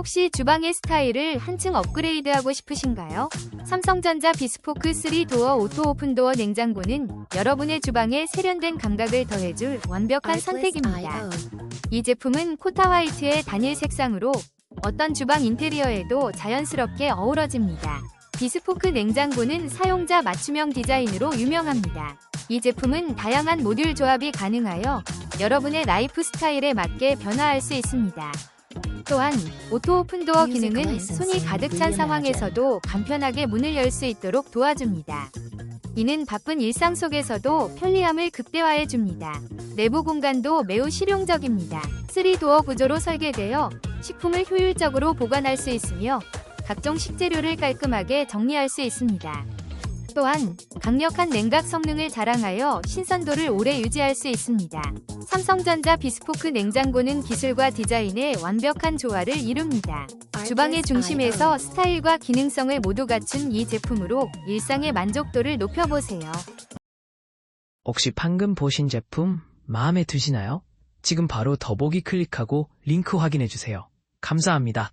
혹시 주방의 스타일을 한층 업그레이드하고 싶으신가요? 삼성전자 비스포크 3 도어 오토 오픈 도어 냉장고는 여러분의 주방에 세련된 감각을 더해줄 완벽한 선택입니다. 이 제품은 코타 화이트의 단일 색상으로 어떤 주방 인테리어에도 자연스럽게 어우러집니다. 비스포크 냉장고는 사용자 맞춤형 디자인으로 유명합니다. 이 제품은 다양한 모듈 조합이 가능하여 여러분의 라이프 스타일에 맞게 변화할 수 있습니다. 또한 오토 오픈도어 기능은 손이 가득 찬 상황에서도 간편하게 문을 열 수 있도록 도와줍니다. 이는 바쁜 일상 속에서도 편리함을 극대화해 줍니다. 내부 공간도 매우 실용적입니다. 3도어 구조로 설계되어 식품을 효율적으로 보관할 수 있으며 각종 식재료를 깔끔하게 정리할 수 있습니다. 또한 강력한 냉각 성능을 자랑하여 신선도를 오래 유지할 수 있습니다. 삼성전자 비스포크 냉장고는 기술과 디자인의 완벽한 조화를 이룹니다. 주방의 중심에서 스타일과 기능성을 모두 갖춘 이 제품으로 일상의 만족도를 높여보세요. 혹시 방금 보신 제품 마음에 드시나요? 지금 바로 더보기 클릭하고 링크 확인해주세요. 감사합니다.